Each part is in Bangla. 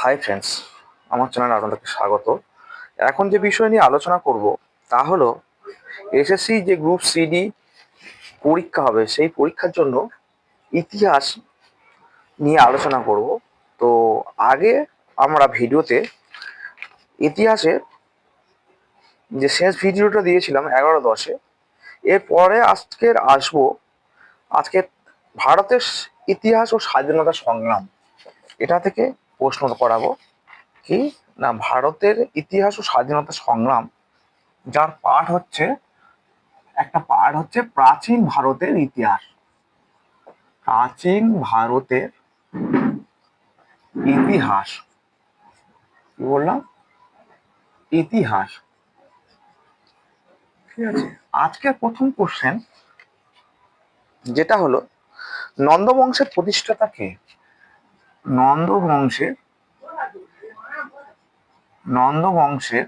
হাই ফ্রেন্ডস আমার চ্যানেলে আপনাদেরকে স্বাগত। এখন যে বিষয় নিয়ে আলোচনা করব, তা হলো এসএসসি যে গ্রুপ সিডি পরীক্ষা হবে, সেই পরীক্ষার জন্য ইতিহাস নিয়ে আলোচনা করব। তো আগে আমরা ভিডিওতে ইতিহাসের যে শেষ ভিডিওটা দিয়েছিলাম এগারো দশে, এরপরে আজকের আসব আজকে ভারতের ইতিহাস ও স্বাধীনতা সংগ্রাম। এটা থেকে প্রশ্ন করাবো কি না ভারতের ইতিহাস ও স্বাধীনতা সংগ্রাম যার পাঠ হচ্ছে একটা পাঠ হচ্ছে প্রাচীন ভারতের ইতিহাস। প্রাচীন ভারতের ইতিহাস। কি বললাম? ইতিহাস। ঠিক আছে। আজকের প্রথম কোশ্চেন যেটা হলো নন্দবংশের প্রতিষ্ঠাতা কে? নন্দবংশের নন্দবংশের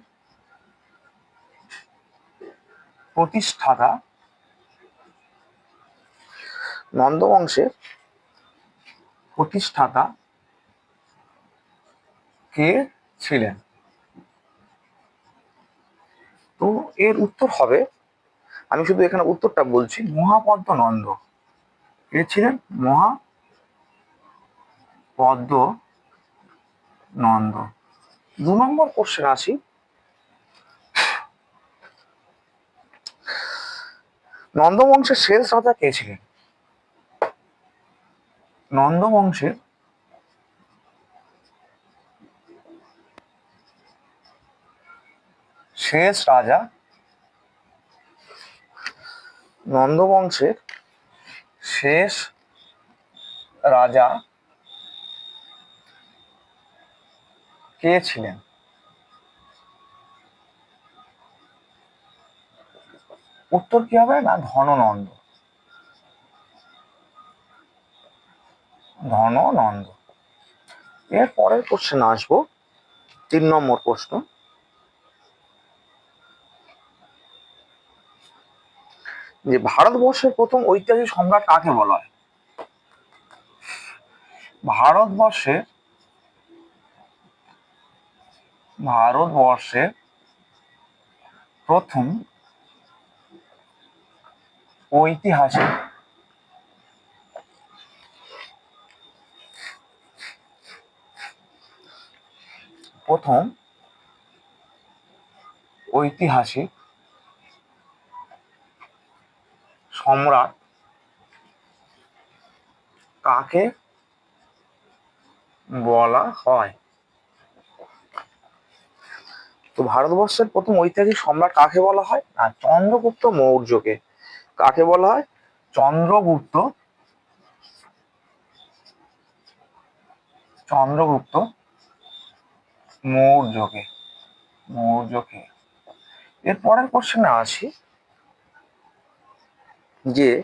প্রতিষ্ঠাতা নন্দবংশের প্রতিষ্ঠাতা কে ছিলেন? তো এর উত্তর হবে, আমি শুধু এখানে উত্তরটা বলছি মহাপদ্ম নন্দ কে ছিলেন? মহা পদ্ম, নন্দ। দু নম্বর কোশ্চেন আসি। নন্দবংশের শেষ রাজা কে ছিলেন? নন্দবংশের শেষ রাজা নন্দবংশের শেষ রাজা কে ছিলেন উত্তর কি হবে না? ধননন্দ ধননন্দ এর পরের কোশ্চেন আসব। তিন নম্বর প্রশ্ন। যে ভারতবর্ষের প্রথম ঐতিহাসিক সম্রাট কাকে বলা হয়? ভারতবর্ষের ভারতবর্ষের প্রথম ঐতিহাসিক প্রথম ঐতিহাসিক সম্রাট কাকে বলা হয়? তো ভারতবর্ষের প্রথম ঐতিহাসিক সম্রাট কাকে বলা হয়? না, চন্দ্রগুপ্ত মৌর্যকে। কাকে বলা হয়? চন্দ্রগুপ্ত। চন্দ্রগুপ্ত মৌর্যকে। মৌর্যকে। এর পরের কোশ্চেনে আসি যে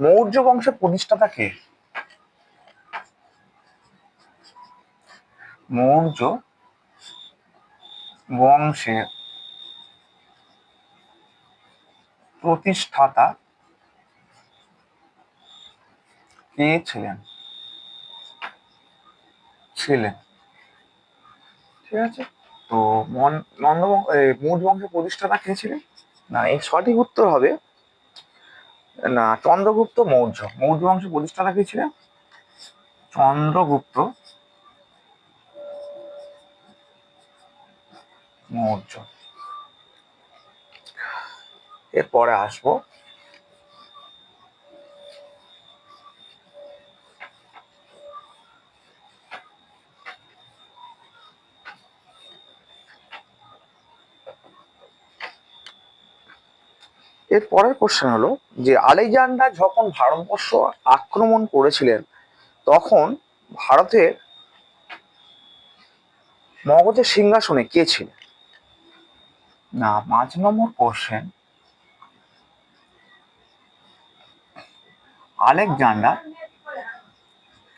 মৌর্য বংশের প্রতিষ্ঠাতা কে? মৌর্য বংশের প্রতিষ্ঠাতা কে ছিলেন? ছিলেন। ঠিক আছে? তো নন্দবংশ মৌর্য বংশের প্রতিষ্ঠাতা কে ছিলেন? না এই সঠিক উত্তর হবে, না, চন্দ্রগুপ্ত মৌর্য। মৌর্য বংশের প্রতিষ্ঠাতা কে ছিলেন? চন্দ্রগুপ্ত মৌর্য। এরপরে আসব। এর পরের কোশ্চেন হলো যে, আলেকজান্ডার যখন ভারতবর্ষ আক্রমণ করেছিলেন, তখন ভারতের মগধের সিংহাসনে কে ছিলেন? না পাঁচ নম্বর কোশ্চেন আলেকজান্ডার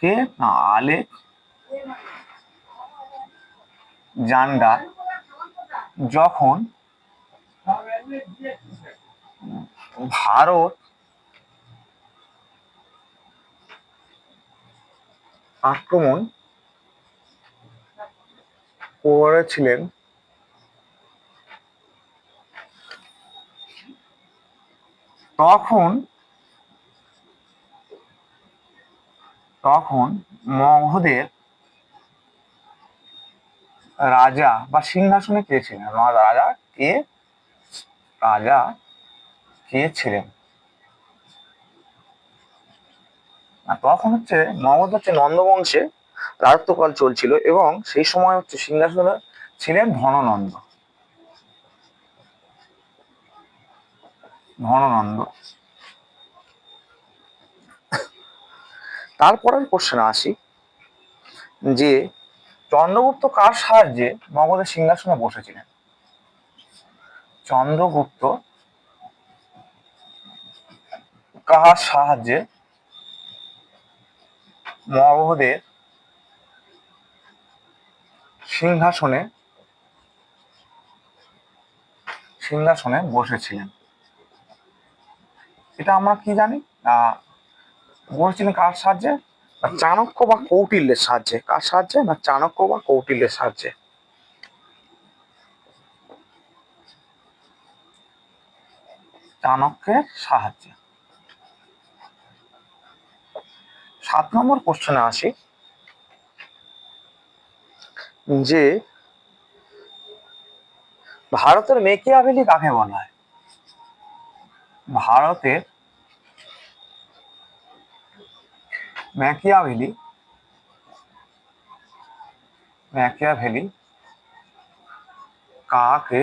কে? না আলেক জান্ডার যখন ভারত আক্রমণ করেছিলেন তখন তখন মগধের রাজা বা সিংহাসনে কে ছিলেন? রাজা কে? রাজা কে ছিলেন? তখন হচ্ছে মগধ হচ্ছে নন্দবংশে রাজত্বকাল চলছিল এবং সেই সময় হচ্ছে সিংহাসনে ছিলেন ধননন্দ। ধননন্দ তারপরের কোশ্চেনে আসি যে, চন্দ্রগুপ্ত কার সাহায্যে মগধের সিংহাসনে বসেছিলেন? চন্দ্রগুপ্ত কার সাহায্যে মগধের সিংহাসনে সিংহাসনে বসেছিলেন? এটা আমরা কি জানি? আহ বসেছিলেন কার সাহায্যে? চাণক্য বা কৌটিল্যের সাহায্যে। কার সাহায্যে? না, চাণক্য বা কৌটিল্যের সাহায্যে। চাণক্যের সাহায্যে। সাত নম্বর কোশ্চেনে আসি যে, ভারতের মেকিয়াভেলি কাকে বলা হয়? ভারতের ম্যাকিয়াভেলি ম্যাকিয়াভেলি কাকে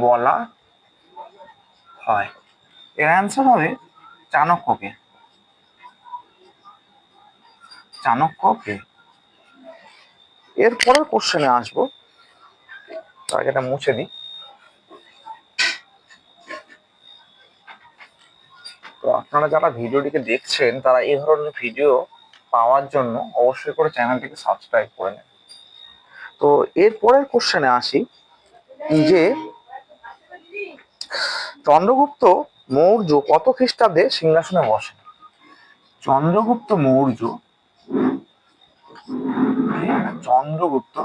বলা হয় এর অ্যান্সার হবে চাণক্যকে চাণক্যকে এর পরের কোশ্চেনে আসব। আগে এটা মুছে দিই তো আপনারা যারা ভিডিওটিকে দেখছেন, তারা এই ধরনের ভিডিও পাওয়ার জন্য অবশ্যই করে চ্যানেলটিকে সাবস্ক্রাইব করে নেন তো এর পরের কোশ্চেনে আসি, যে চন্দ্রগুপ্ত মৌর্য কত খ্রিস্টাব্দে সিংহাসনে বসেন? চন্দ্রগুপ্ত মৌর্য চন্দ্রগুপ্ত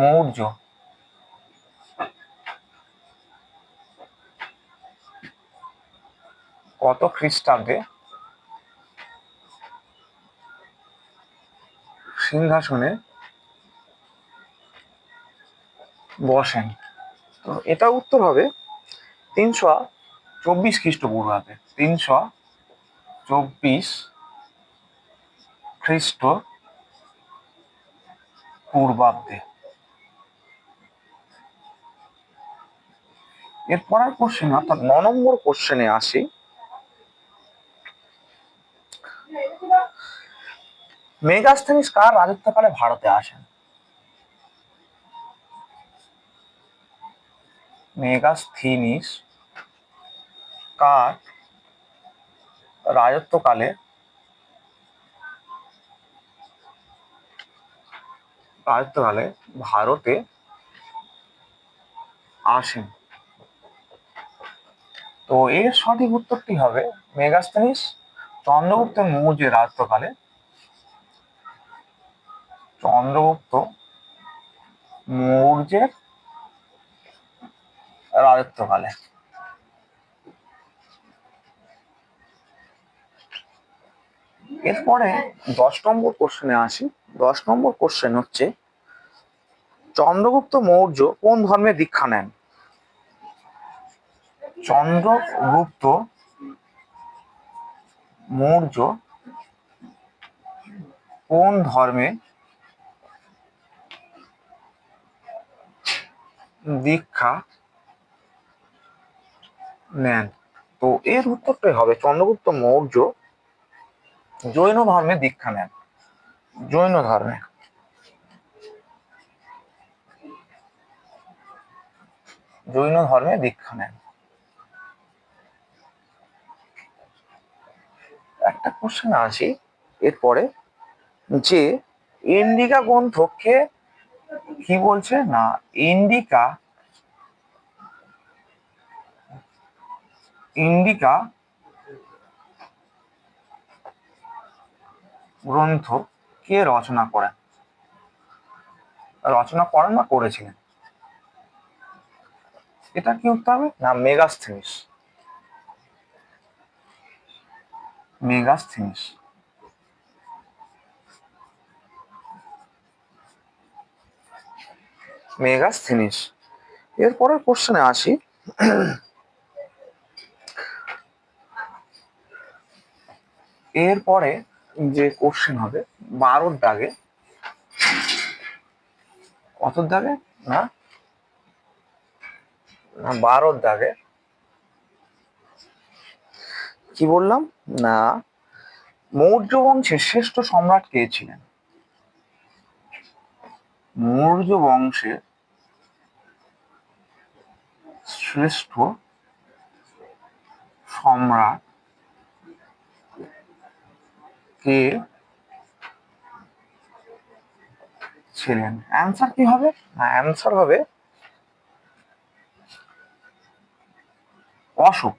মৌর্য। কত খ্রিস্টাব্দে সিংহাসনে বসেন। তো এটা উত্তর হবে তিনশো চব্বিশ খ্রিস্টপূর্বাব্দে। তিনশো চব্বিশ খ্রিস্ট পূর্বাব্দে এর পরের কোশ্চেন অর্থাৎ ন নম্বর কোশ্চেনে আসি। মেগাস্থানিস কার রাজত্বকালে ভারতে আসেন? মেগাস্থিনিস কার রাজত্বকালে রাজত্বকালে ভারতে আসেন? তো এর সঠিক উত্তরটি হবে মেগাস্থানিস চন্দ্রগুপ্ত মৌর্যের রাজত্বকালে চন্দ্রগুপ্ত মৌর্যের রাজত্বকালে। এরপরে দশ নম্বর কোশ্চেনে আসি। দশ নম্বর কোশ্চেন হচ্ছে, চন্দ্রগুপ্ত মৌর্য কোন ধর্মে দীক্ষা নেন? চন্দ্রগুপ্ত মৌর্য কোন ধর্মে দীক্ষা নেন? তো এর উত্তরটাই হবে চন্দ্রগুপ্ত, মৌর্য জৈন ধর্মে দীক্ষা নেন। জৈন ধর্মে। জৈন ধর্মে দীক্ষা নেন। একটা কোশ্চেন আসি, এরপরে যে ইন্ডিকা গ্রন্থকে কি বলছে? না ইন্ডিকা ইন্ডিকা গ্রন্থ কে রচনা করেন। রচনা করেন বা করেছিলেন। এটা কি উত্তর হবে? না মেগাস্থিনিস মেগাস্থিনিস মেগাস্থিনিস এরপরের কোশ্চেনে আসি। এরপরে যে কোশ্চেন হবে, বারোর দাগে। কত দাগে? না, বারোর দাগে। কি বললাম? না, মৌর্য বংশের শ্রেষ্ঠ সম্রাট কে ছিলেন? মৌর্য বংশের শ্রেষ্ঠ সম্রাট কে ছিলেন? অ্যান্সার কি হবে? না অ্যান্সার হবে অশোক।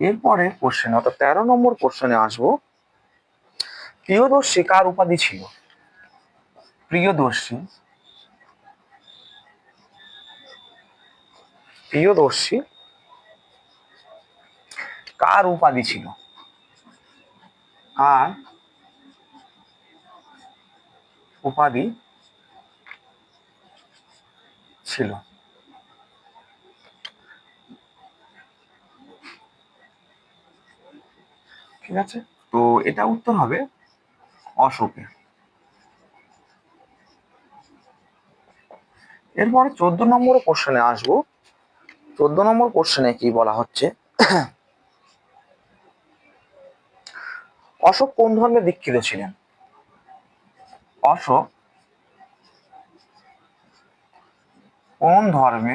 এরপরে কোশ্চেন অর্থাৎ তেরো নম্বর কোশ্চেনে আসব। প্রিয়দর্শী কার উপাধি ছিল? প্রিয়দর্শী। প্রিয়দর্শী কার উপাধি ছিল? কার উপাধি ছিল? ঠিক আছে? তো এটা উত্তর হবে অশোকের। এরপরে চোদ্দ নম্বর কোশ্চেনে আসব। চোদ্দ নম্বর কোশ্চেনে কি বলা হচ্ছে? অশোক কোন ধর্মে দীক্ষিত ছিলেন? অশোক কোন ধর্মে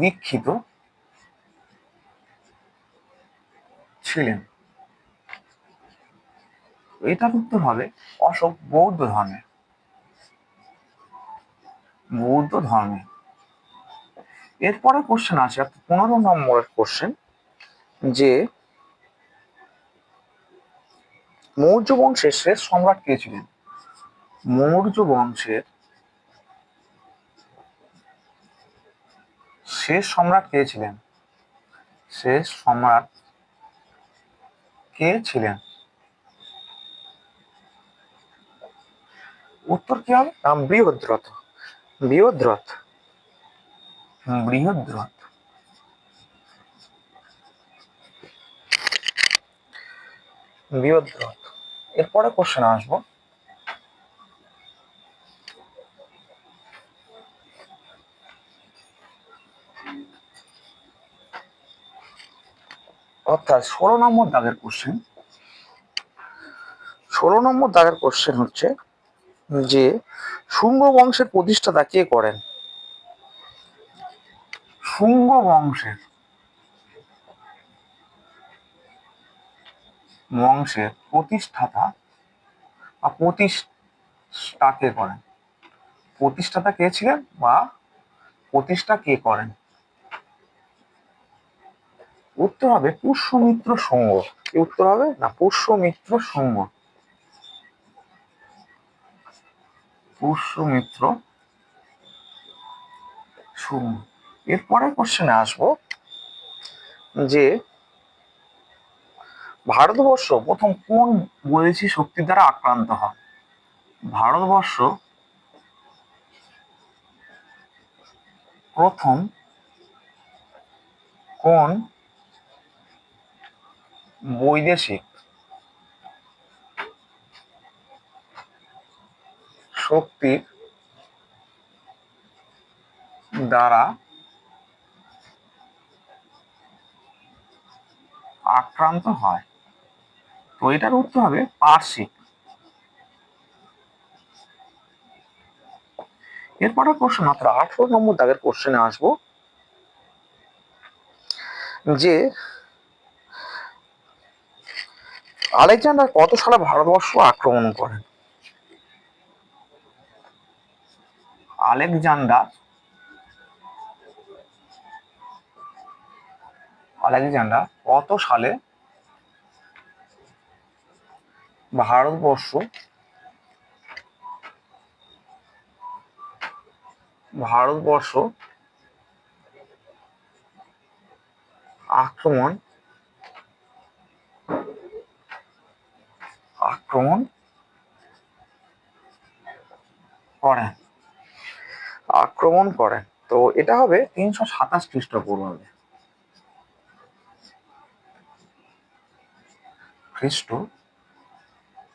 দীক্ষিত? ছিলেন। এটার উত্তর হবে অশোক বৌদ্ধ ধর্মে। বৌদ্ধ ধর্মে। এরপরে কোশ্চেন আছে পনেরো নম্বরের কোশ্চেন যে মৌর্য বংশের শেষ সম্রাট কে ছিলেন? মৌর্য বংশের শেষ সম্রাট কে ছিলেন? শেষ সম্রাট কে ছিলেন? উত্তর কি হবে? নাম বৃহদ্রথ। বৃহদ্রথ। বৃহদ্রথ। বৃহদ্রথ। এরপরে কোশ্চেন আসব। অর্থাৎ ষোলো নম্বর দাগের কোশ্চেন ষোলো নম্বর দাগের কোশ্চেন হচ্ছে যে শুঙ্গ বংশের প্রতিষ্ঠাতা কে করেন? শুঙ্গ বংশের বংশের প্রতিষ্ঠাতা বা প্রতিষ্ঠা কে করেন? প্রতিষ্ঠাতা কে ছিলেন বা প্রতিষ্ঠা কে করেন? উত্তর হবে পুষ্যমিত্র সঙ্গ কি উত্তর হবে? না, পুষ্যমিত্র সঙ্গ পুষ্যমিত্র এরপরে কোশ্চেনে আসব যে ভারতবর্ষ প্রথম কোন বৈদেশিক শক্তি দ্বারা আক্রান্ত হয়? ভারতবর্ষ প্রথম কোন বৈদেশিক শক্তির দ্বারা আক্রান্ত হয়। তো এটার উত্তর হবে পার্শ্বিক এরপরে প্রশ্ন মাত্র আঠারো নম্বর দাগের কোশ্চেনে আসব যে আলেকজান্ডার কত সালে ভারতবর্ষ আক্রমণ করেন আলেকজান্ডার? আলেকজান্ডার কত সালে ভারতবর্ষ ভারতবর্ষ আক্রমণ আক্রমণ করেন। আক্রমণ করেন। তো এটা হবে তিনশো সাতাশ খ্রিস্টপূর্বাব্দে। খ্রিস্ট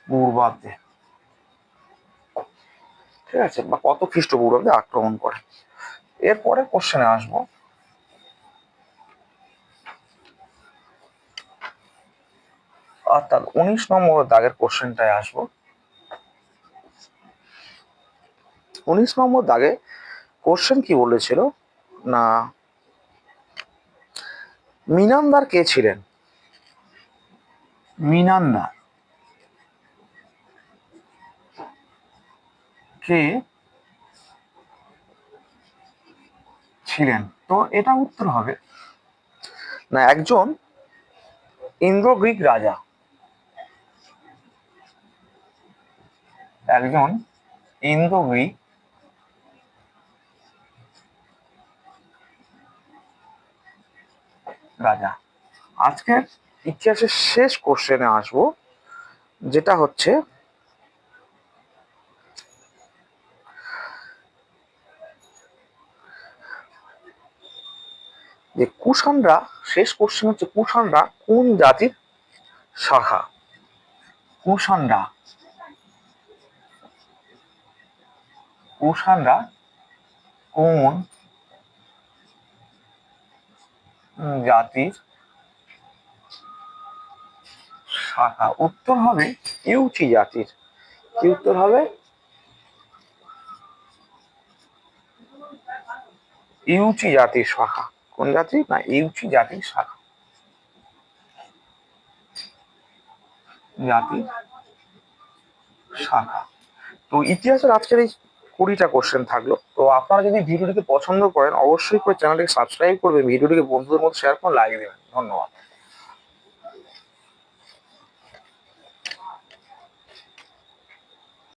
পূর্বাব্দে। ঠিক আছে? বা কত খ্রিস্টপূর্বাব্দে আক্রমণ করে এরপরে কোশ্চেনে আসব। অর্থাৎ উনিশ নম্বর দাগের কোশ্চেনটায় আসব। উনিশ নম্বর দাগে কোশ্চেন কি বলেছিল? না, মিনান্দার কে ছিলেন? মিনান্দার। কে ছিলেন? তো এটা উত্তর হবে। না, একজন ইন্দ্র গ্রিক রাজা। একজন ইন্দ্র গ্রিক রাজা। আজকের ইতিহাসের শেষ কোশ্চেনে আসব, যেটা হচ্ছে যে কুষাণরা, শেষ কোশ্চেন হচ্ছে কুষাণরা কোন জাতির শাখা? কুষাণরা কুষাণরা কোন জাতির শাখা? উত্তর হবে ইউচি জাতির। কি উত্তর হবে? ইউচি জাতির শাখা। কোন জাতি? না, ইউচি জাতির শাখা। জাতির শাখা। তো ইতিহাসের আজকের এই কুড়িটা কোশ্চেন থাকল। তো আপনারা যদি ভিডিওটিকে পছন্দ করেন, অবশ্যই করে চ্যানেলটিকে সাবস্ক্রাইব করবেন, ভিডিওটিকে বন্ধুদের মধ্যে শেয়ার করুন লাইক দেবেন। ধন্যবাদ।